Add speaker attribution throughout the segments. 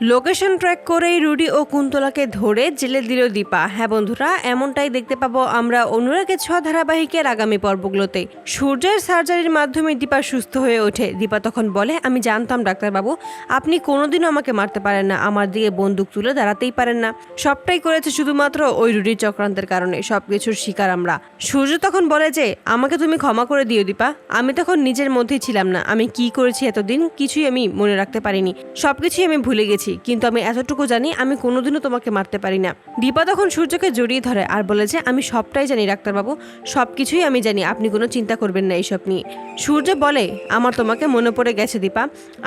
Speaker 1: Location track করেই Rudi ও কুন্তলাকে ধরে জেলে দিল দীপা। হ্যাঁ বন্ধুরা, এমনটাই দেখতে পাবো আমরা অনুরাগের ছ ধারাবাহিকের আগামী পর্বগুলোতে। সূর্যের সার্জারির মাধ্যমে দীপা সুস্থ হয়ে ওঠে। দীপা তখন বলে, আমি জানতাম, ডাক্তারবাবু, আপনি কোনোদিনও আমাকে মারতে পারেন না। আমার দিকে বন্দুক তুলে দাঁড়াতেই পারেন না। সবটাই করেছে শুধুমাত্র ওই রুডির চক্রান্তের কারণে। সবকিছুর শিকার আমরা। সূর্য তখন বলে যে, আমাকে তুমি ক্ষমা করে দিও দীপা। আমি তখন নিজের মধ্যেই ছিলাম না। আমি কি করেছি এতদিন কিছুই আমি মনে রাখতে পারিনি। সবকিছুই আমি ভুলে গেছি। কিন্তু আমি এতটুকু জানি আমি কোনোদিনও তোমাকে মারতে পারি না। দীপা তখন সূর্যকে জড়িয়ে ধরে আর বলে যে, আমি সবটাই জানি ডাক্তারবাবু সব কিছুই আমি জানি, আপনি কোনো চিন্তা করবেন না এইসব নিয়ে। সূর্য বলে, আমার তোমাকে মনে পড়ে গেছে দীপা,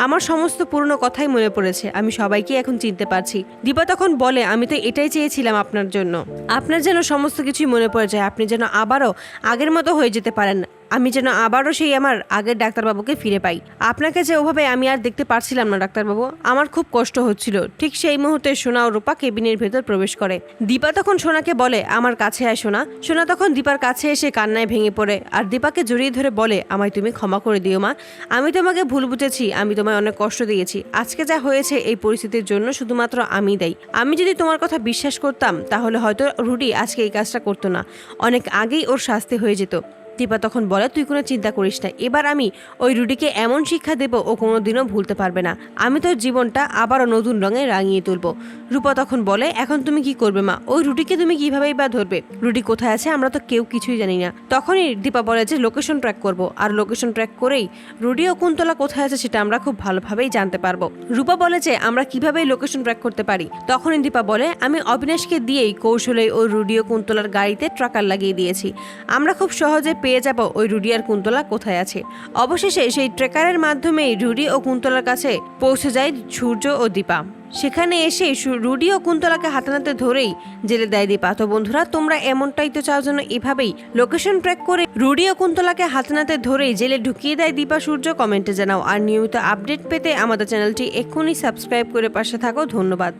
Speaker 1: আমার সমস্ত পুরনো কথাই মনে পড়েছে, আমি সবাইকে এখন চিনতে পারছি। দীপা তখন বলে, আমি তো এটাই চেয়েছিলাম আপনার জন্য। আপনার যেন সমস্ত কিছুই মনে পড়ে যায়, আপনি যেন আবারও আগের মতো হয়ে যেতে পারেন আমি যেন আবারও সেই আমার আগের ডাক্তারবাবুকে ফিরে পাই। আপনাকে যে ওভাবে আমি আর দেখতে পারছিলাম না, ডাক্তারবাবু, আমার খুব কষ্ট হচ্ছিল। ঠিক সেই মুহূর্তে সোনা ও রূপা কেবিনের ভেতর প্রবেশ করে। দীপা তখন সোনাকে বলে, আমার কাছে আয় সোনা। সোনা তখন দীপার কাছে এসে কান্নায় ভেঙে পড়ে আর দীপাকে জড়িয়ে ধরে বলে, আমায় তুমি ক্ষমা করে দিও মা। আমি তোমাকে ভুল বুঝেছি। আমি তোমায় অনেক কষ্ট দিয়েছি। আজকে যা হয়েছে এই পরিস্থিতির জন্য শুধুমাত্র আমি দেই আমি যদি তোমার কথা বিশ্বাস করতাম, তাহলে হয়তো রুডি আজকে এই কাজটা করতো না। অনেক আগেই ওর শাস্তি হয়ে যেত। দীপা তখন বলে, তুই কোনো চিন্তা করিস না। এবার আমি ওই রুডিকে এমন শিক্ষা দেব, ও কোনোদিনও ভুলতে পারবে না। আমি তোর জীবনটা আবারও নতুন রঙে রাঙিয়ে তুলবো। রূপা তখন বলে, এখন তুমি কি করবে মা? ওই রুটিকে তুমি কিভাবেই বা ধরবে? রুটি কোথায় আছে আমরা তো কেউ কিছুই জানি না। তখনই দীপা বলে যে লোকেশন ট্র্যাক করব। আর লোকেশন ট্র্যাক করেই রুডি ও কুন্তলা কোথায় আছে সেটা আমরা খুব ভালোভাবেই জানতে পারব। রূপা বলে যে, আমরা কিভাবেই লোকেশন ট্র্যাক করতে পারি? তখনই দীপা বলে, আমি অবিনাশকে দিয়েই কৌশলে ওই রুডি ও কুন্তলার গাড়িতে ট্রাকার লাগিয়ে দিয়েছি। আমরা খুব সহজে পেয়ে যাব ওই রুডি আর কুন্তলা কোথায় আছে? অবশেষে সেই ট্রেকারের মাধ্যমেই রুডি ও কুন্তলার কাছে পৌঁছে যায় সূর্য ও দীপা। সেখানে এসে রুডি ও কুন্তলাকে হাতে নাতে ধরেই জেলে দেয় দীপা। তো বন্ধুরা, তোমরা এমনটাই তো চাও যেন এভাবেই লোকেশন ট্র্যাক করে রুডি ও কুন্তলাকে হাতে নাতে ধরেই জেলে ঢুকিয়ে দেয় দীপা সূর্য। কমেন্টে জানাও। আর নিয়মিত আপডেট পেতে আমাদের চ্যানেলটি এক্ষুনি সাবস্ক্রাইব করে পাশে থাকো। ধন্যবাদ।